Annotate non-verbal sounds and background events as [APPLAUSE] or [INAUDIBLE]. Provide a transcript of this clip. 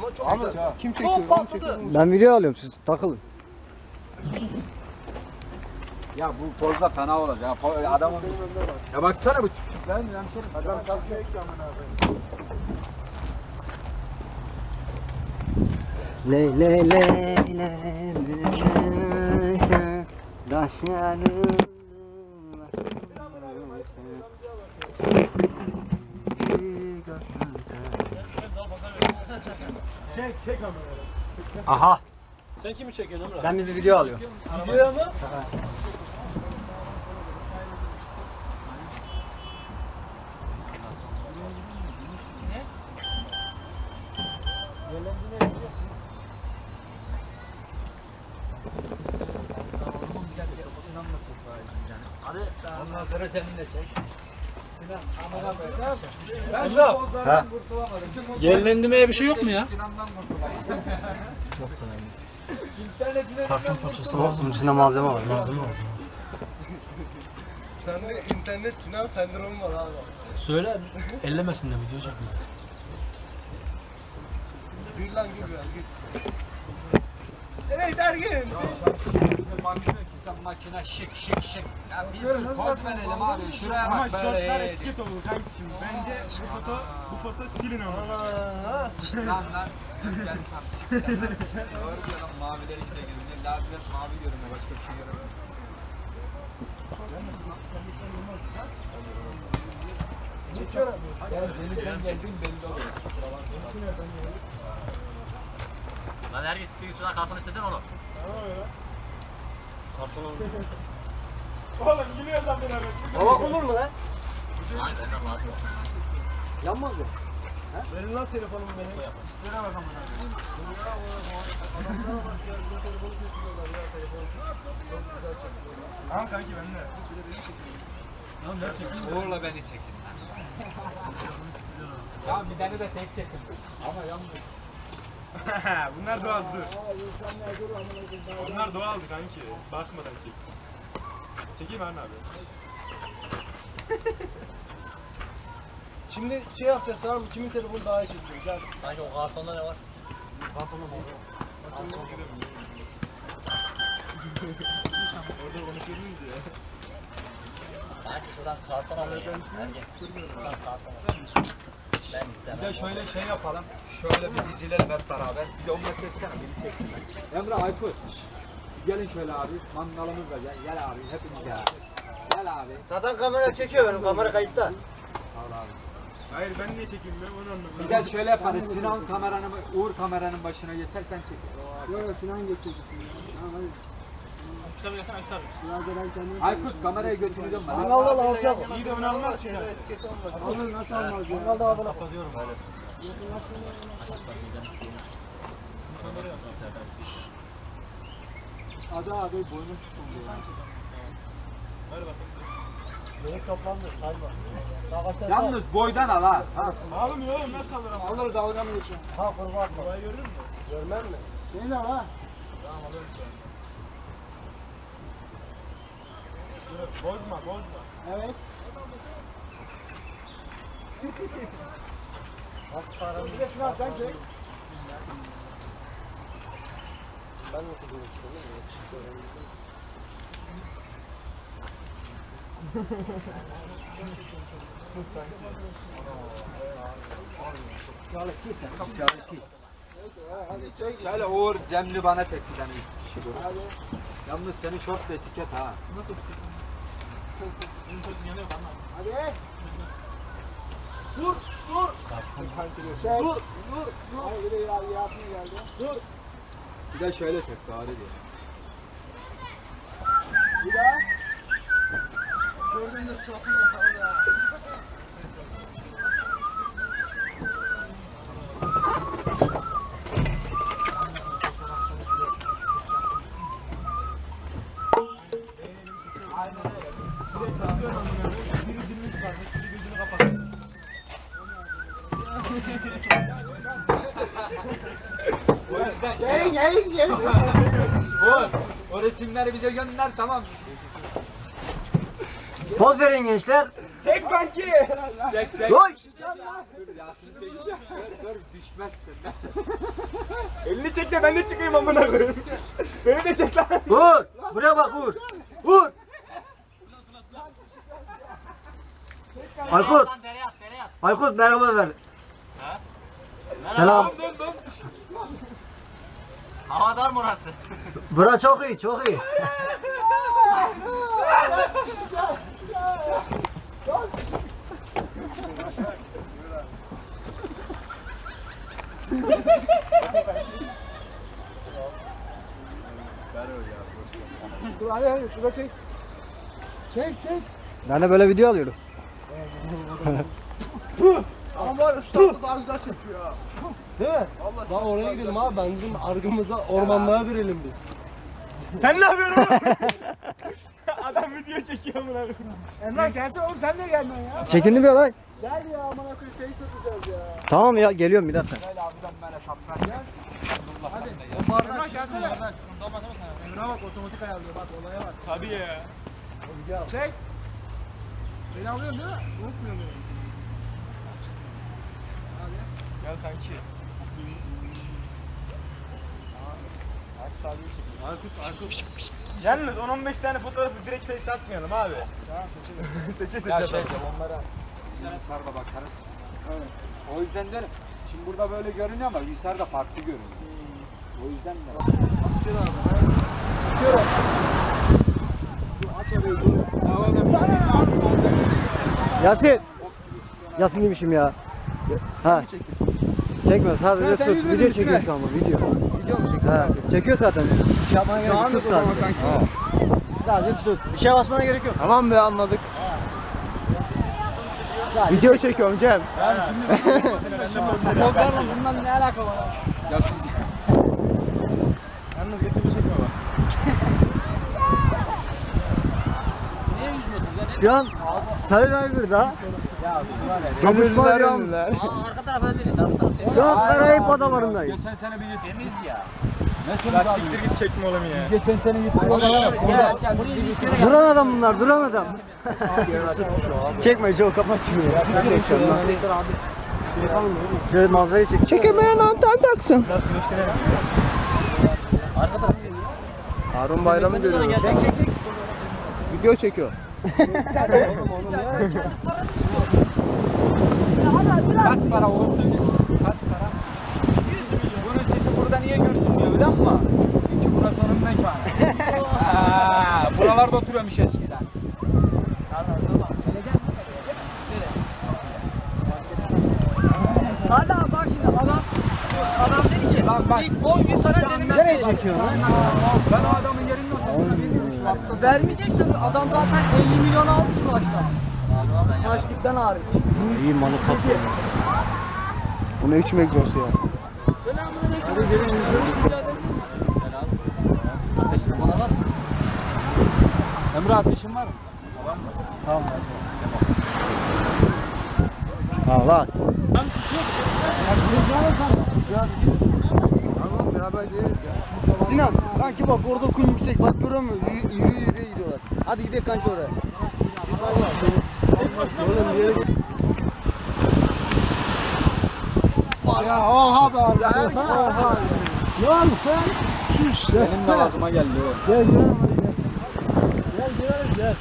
Ama çok güzel. Kim çekiyor, kim patladı. Ben video alıyorum siz takılın. Ya bu pozda fena olacak. Po- Adamın Ya baksana bu küçük lan hemşerim. Adam kalkıyor. Ley ley ley ley ley Daşlarım Çek çek kamerayı. Aha Sen kimi çekiyorsun Emrah? ben bizi video alıyorum. Videoya mı? Ondan sonra kendine çek. Emrah. Ha. kurtulamadım. Yerlendirmeye bir şey yok mu ya? Karton parçası Bunun içinde malzeme var. Malzeme var. Sende internet Sinan sendromu var abi. Söyle ellemesin de video çekiyor. Bir lan gir lan gir. Evet Ergin. Ki sen makine şık şık şık. Ya biz bir poz verelim abi. Şuraya bak böyle. olur kankim. Bence bu foto bu foto silin ama. Lan lan. Gel sen çık. Doğru diyorum maviler işte görünüyor. Lacivet mavi görünüyor. Başka bir şey görünmüyor. Çekiyorum. Ya denizden geldiğin belli oluyor. Lan her git bir şuradan karton onu. Oğlum gülüyor lan beraber. Hava olur mu lan? Aynen benden lazım. Yanmaz mı? Verin lan telefonumu benim. Şuraya bak amına. Adamlara bak ya. Bu telefonu çekiyorlar ya telefon. Çok güzel çekiyorlar. Tamam kanki ben de. Uğur'la beni çekin. ya bir tane de tek çekin. Ama yanlış. [LAUGHS] Bunlar doğal dur. Bunlar doğaldı kanki. Bakmadan çek. Çekeyim Harun abi. [LAUGHS] Şimdi şey yapacağız tamam mı? Kimin telefonu daha iyi çekiyor? Gel. Kanki o kartonda ne var? [LAUGHS] Orada konuşuyor muyuz ya? Kanki şuradan karton alacağım. Ergen. Şuradan karton alacağım. Ben Bir de şöyle şey yapalım. Şöyle bir dizilelim hep beraber. Bir de onunla çeksene. Beni çeksin. Emre Aykut. Gelin şöyle abi. Mangalımız da gel. Gel abi. Hepiniz gel. Gel abi. Zaten kamera çekiyor benim kamera kayıtta. Al abi. Hayır ben niye çekeyim ben onu anlamadım. Bir de şöyle yaparız. Sinan kameranın, Uğur kameranın başına geçersen çek. Yok Sinan geçirdi Tamam hadi. Aykut kamerayı götüreceğim ben. Mangalda da alacak. İyi de almaz olmasın. Alır nasıl almaz? Mangalda alır. Kapatıyorum böyle. Hadi abi boynum tutuldu ya. Beni toplandı sayma. Yalnız boydan al ha. ha. Almıyor oğlum nasıl alırım? Alır dalga mı geçiyor? Ha kurban. Kolay görür mü? Görmem mi? De al ha. Dur, Bozma bozma. Evet. Bir de şunu al sen çek. Ben nasıl isyaneti. Hadi çek. Şöyle Uğur Cemli bana çekti yani kişi bu. Hadi. Yalnız senin şort da etiket ha. Hadi. Dur, dur. Çek. Dur, dur, dur. Hayır, bir de ya, Yasin geldi. Dur. Bir de şöyle çek bari diye. Bir daha. Gördüğünde suratın yok ya. O yüzden şey Gelin, gelin, gelin. Uğur o resimleri bize gönder tamam. Poz verin gençler. Çek kanki. Çek çek. Oy. Dur Yasin çek. Dur dur düşmezsin. Elini çek de ben de çıkayım amına koyayım. Beni de çek lan. Vur. Buraya bak vur. Vur. Aykut. Aykut merhaba ver. Selam. Havadar mı orası? Bura çok iyi, çok iyi. Dur hadi hadi şurada çek. Çek çek. Ben de böyle video alıyorum. [LAUGHS] Ama var ya şu tarafta daha güzel çekiyor ha. Değil mi? Vallahi Lan oraya gidelim abi. Ben bizim argımıza ormanlığa verelim biz. [LAUGHS] Sen ne yapıyorsun oğlum? [LAUGHS] Adam video çekiyor amına koyayım. Emrah gelsene oğlum sen niye gelmiyorsun ya? Çekindi bir olay. Gel ya amına koyayım face atacağız ya. Tamam ya geliyorum bir dakika. Gel abiden böyle şapkan gel. Hadi. Emrah gelsene. Emrah bak otomatik ayarlıyor bak olaya bak. Tabii ya. Çek. Beni alıyorsun değil mi? Unutmuyor beni. Gel kanki. Yalnız 10-15 tane fotoğrafı direkt face atmayalım abi. Tamam seçelim. [LAUGHS] Seçe Ya seçe. şey onlara Hisar'da bakarız. O yüzden derim. Şimdi burada böyle görünüyor ama Hisar'da farklı görünüyor. O yüzden de. Aç orayı dur. Yasin. Yasin demişim ya. Ha. Çekmiyor sadece sen tut. yüz Video çekiyor şu an bu video. Video mu çekiyorsun? Ha. Çekiyor zaten. Bir şey yapmana gerek yok. zaman sadece. Sadece tut. Bir şey basmana gerek yok. Tamam be anladık. Video çekiyorum [LAUGHS] Cem. Pozlarla bundan ne alaka var? Ya siz Yalnız götümü çekme bak. [LAUGHS] Şu an daha. Gönüllüler Gönüllüler ünlüler. Aa arka tarafa değiliz arka taraf. Şu an Karayip adalarındayız. geçen sene bir temiz ya. Ya siktir git çekme oğlum ya. Geçen sene gittik. Duran adam bunlar, duran adam. Çekme çok kapat şimdi. Şöyle manzarayı çek. Çekemeyen anten taksın. arka taraf. Harun Bayram'ı görüyoruz. Çek çek çek. Video çekiyor. Kaç para o? Kaç para? 100 milyon. Bunun sesi burada niye görünmüyor biliyor musun? Çünkü burası onun mekanı. [LAUGHS] Ha, buralarda oturuyormuş eskiden. Hala bak şimdi adam adam dedi ki Bak, bak. ilk 10 gün sana denilmez. Nereye çekiyorsun lan? Ben o adamın şu an. Vermeyecek tabii. Adam zaten 50 milyon aldı ki baştan. Taşlıktan hariç. İyi manufaktur. Bu ne içmek egzosu ya? Selamünaleyküm. Ateşin bana var mı? Emre ateşin var mı? Ha lan. Tamam beraber geliriz ya. Sinan, kanki bak orada kum yüksek. Bak görüyor musun? Yürü yürü yürü gidiyorlar. Hadi gidelim kanki oraya. Oğlum bir yere git. Ya oha be abi. Oha. Lan sen. Benim de ağzıma geldi o. Gel gel. Gel gel gel.